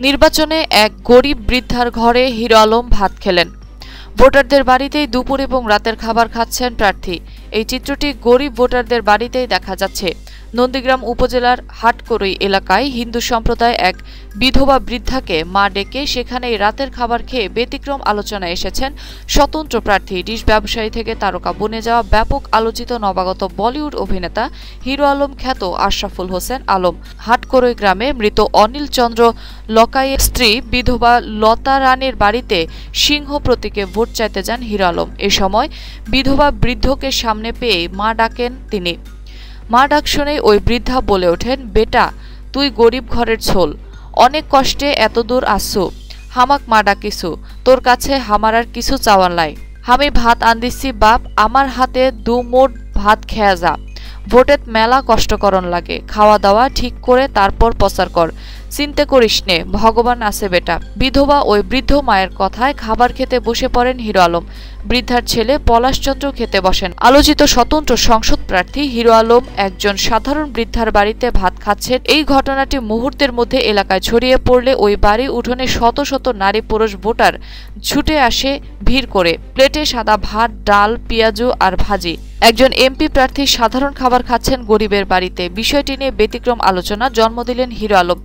নির্বাচনে এক গরিব বৃদ্ধার ঘরে হিরো আলম ভাত খেলেন। ভোটারদের বাড়িতেই দুপুর এবং রাতের খাবার খাচ্ছেন প্রার্থী। এই চিত্রটি গরিব ভোটারদের বাড়িতেই দেখা যাচ্ছে। নন্দীগ্রাম উপজেলার হাটকরই এলাকায় হিন্দু সম্প্রদায় এক বিধবা বৃদ্ধাকে মা ডেকে সেখানেই রাতের খাবার খেয়ে ব্যতিক্রম আলোচনায় এসেছেন স্বতন্ত্র প্রার্থী। ডিশ ব্যবসায়ী থেকে তারকা বনে যাওয়া ব্যাপক আলোচিত নবাগত বলিউড অভিনেতা হিরো আলম খ্যাত আশরাফুল হোসেন আলম। হাটকরই গ্রামে মৃত অনিল চন্দ্র লকাইয়ের স্ত্রী বিধবা লতা রানীর বাড়িতে সিংহ প্রতীকে ভোট চাইতে যান হিরো আলম। এ সময় বিধবা বৃদ্ধকে সামনে পেয়ে মা ডাকেন তিনি। মা ডাক শুনেই ওই বৃদ্ধা বলে ওঠেন, বেটা, তুই গরিব ঘরের ছোল। অনেক কষ্টে এত দূর আসছো। হামাক মা ডাকিছু তোর কাছে হামার আর কিছু চাওয়ার নাই। আমি ভাত আনদিছি, বাপ। আমার হাতে দু মোট ভাত খেয়া যা। ভোটেত মেলা কষ্টকরণ লাগে। খাওয়া দাওয়া ঠিক করে তারপর প্রচার কর। চিন্তে করিস নে, ভগবান আছে বেটা। বিধবা ওই বৃদ্ধ মায়ের কথায় খাবার খেতে বসে পড়েন হিরো আলম। বৃদ্ধার ছেলে পলাশচন্দ্র খেতে বসেন। আলোচিত স্বতন্ত্র সংসদ প্রার্থী হিরো আলম একজন সাধারণ বৃদ্ধার বাড়িতে ভাত খাচ্ছেন। এই ঘটনাটি মুহূর্তের মধ্যে এলাকায় ছড়িয়ে পড়লে ওই বাড়ি উঠোনে শত শত নারী পুরুষ ভোটার ছুটে আসে ভিড় করে। প্লেটে সাদা ভাত, ডাল, পেঁয়াজু আর ভাজি। একজন এমপি প্রার্থী সাধারণ খাবার খাচ্ছেন গরিবের বাড়িতে। বিষয়টি নিয়ে ব্যতিক্রম আলোচনা জন্ম দিলেন হিরো আলম।